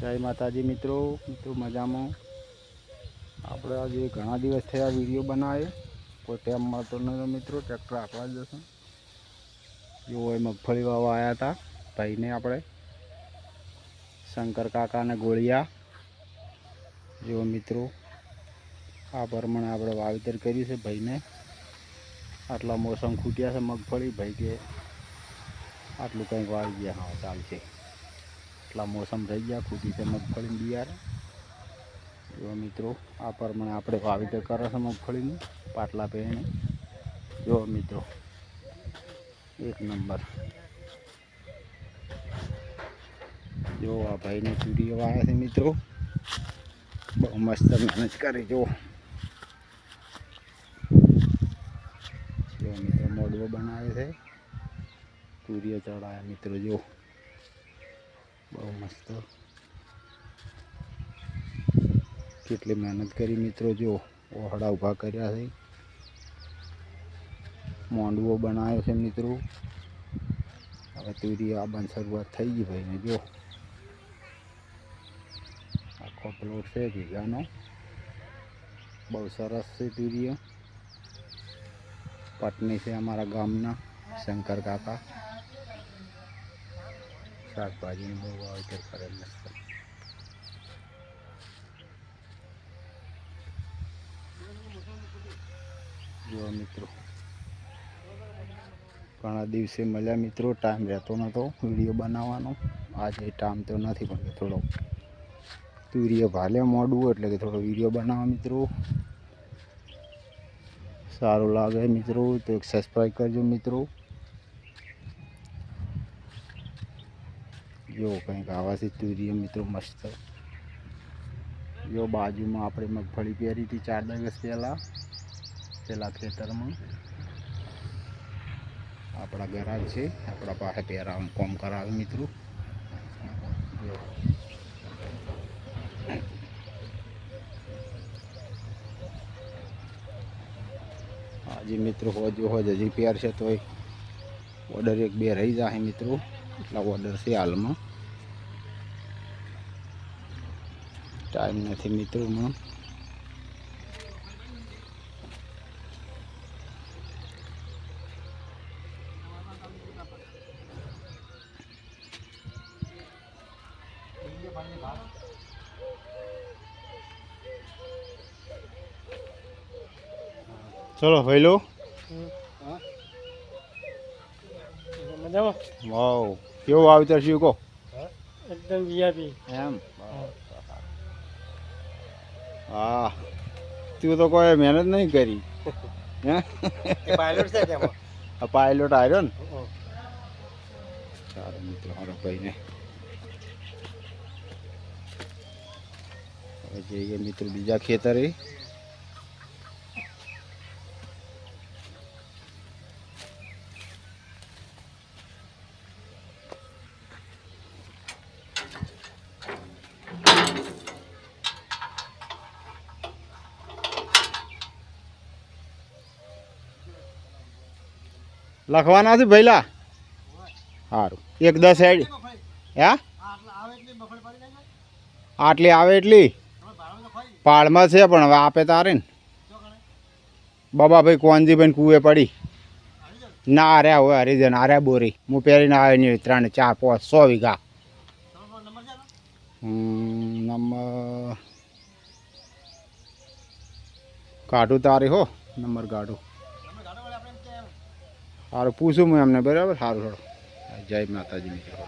જય માતાજી મિત્રો મિત્રો મજામાં? આપણે આજે ઘણા દિવસ થયા વીડિયો બનાવે, કોઈ ટાઈમ મળતો નથી મિત્રો, ટ્રેક્ટર આપવા જ જશે. જો એ મગફળી વાવા આવ્યા હતા ભાઈને આપણે, શંકર કાકાને ગોળિયા. જો મિત્રો, આ પ્રમાણે આપણે વાવેતર કર્યું છે ભાઈને. આટલા મોસમ ખૂટ્યા છે મગફળી, ભાઈ કે આટલું કંઈક વાવી ગયા, હા, ચાલશે. એટલા મોસમ થઈ ગયા, ખુદી છે મગફળીની બિયારે જો મિત્રો, આ પ્રમાણે આપણે વાવેતર કરે છે મગફળીનું, પાટલા પહેરીને. જો મિત્રો, એક નંબર. જો આ ભાઈને ચૂડીઓ વાવે છે મિત્રો. બહુ મસ્ત મહેનત કરી, જો. મિત્રો, મોડવો બનાવે છે. સૂર્ય ચડાયા મિત્રો, જો. બહુ મસ્ત. કેટલી મહેનત કરી મિત્રો, જો. ઓહડા ઊભા કર્યા છે. મોંડવો બનાવ્યો છે મિત્રો. હવે તુરી આવવાની શરૂઆત થઈ ગઈ ભાઈને, જો. આખો પ્લોટ છે ભીગાનો બહુ સરસ છે તુરીઓ પટની છે અમારા ગામના, શંકર કાકા. શાકભાજીનું બહુ વાવેતર કરે મસ્ત જો મિત્રો ઘણા દિવસે મળ્યા મિત્રો ટાઈમ રહેતો નહોતો વીડિયો બનાવવાનો. આજે ટાઈમ તો નથી, પણ થોડો તુરીએ ભાલે મોડું, એટલે કે થોડો વીડિયો બનાવવા મિત્રો. સારું લાગે મિત્રો, તો એક સબસ્ક્રાઈબ કરજો મિત્રો. જો કંઈક આવાથી તુરીએ મિત્રો મસ્ત. જો બાજુમાં આપણે મગફળી પહેરી હતી ચાર દિવસ પહેલાં. પેલા ખેતરમાં. આપણા ગરાગ છે. આપણા પાસે પહેરા કોમ કરાવે મિત્રો. જો. આજે મિત્રો હોજ હોજ હજી પહેરશે છે તોય. ઓર્ડર એક બે રહી જાય મિત્રો. એટલા ઓર્ડર છે હાલમાં. ટાઈમ નથી મિત્રો હમણાં ચલો ભાઈલો મજામાં વાવ કેવું વાવેતર છે કહો એકદમ વીઆઈપી એમ હા. તું તો કોઈ મહેનત નહીં કરી. હે? પાયલોટ છે આ પાયલોટ આવ્યો ને? સારો મિત્રો મારો ભાઈને. હવે જઈએ મિત્રો બીજા ખેતરે. લખવાના છે ભૈલા? સારું એક દસ હેડ. હે? આટલી આવે એટલી? પાળમાં છે, પણ હવે આપે તારે ને. બાબાભાઈ કોનજીભાઈ કુએ પડી. ના આર્યા હોય હરિજન આર્યા બોરી. હું પહેરીને આવ્યો નહીં ત્રણ ચાર, પાંચ, સો વીઘા. નંબર કાઢું તારી હો, નંબર કાઢું. સારું પૂછું હું એમને બરાબર? સારું સારું જય માતાજી મિત્રો.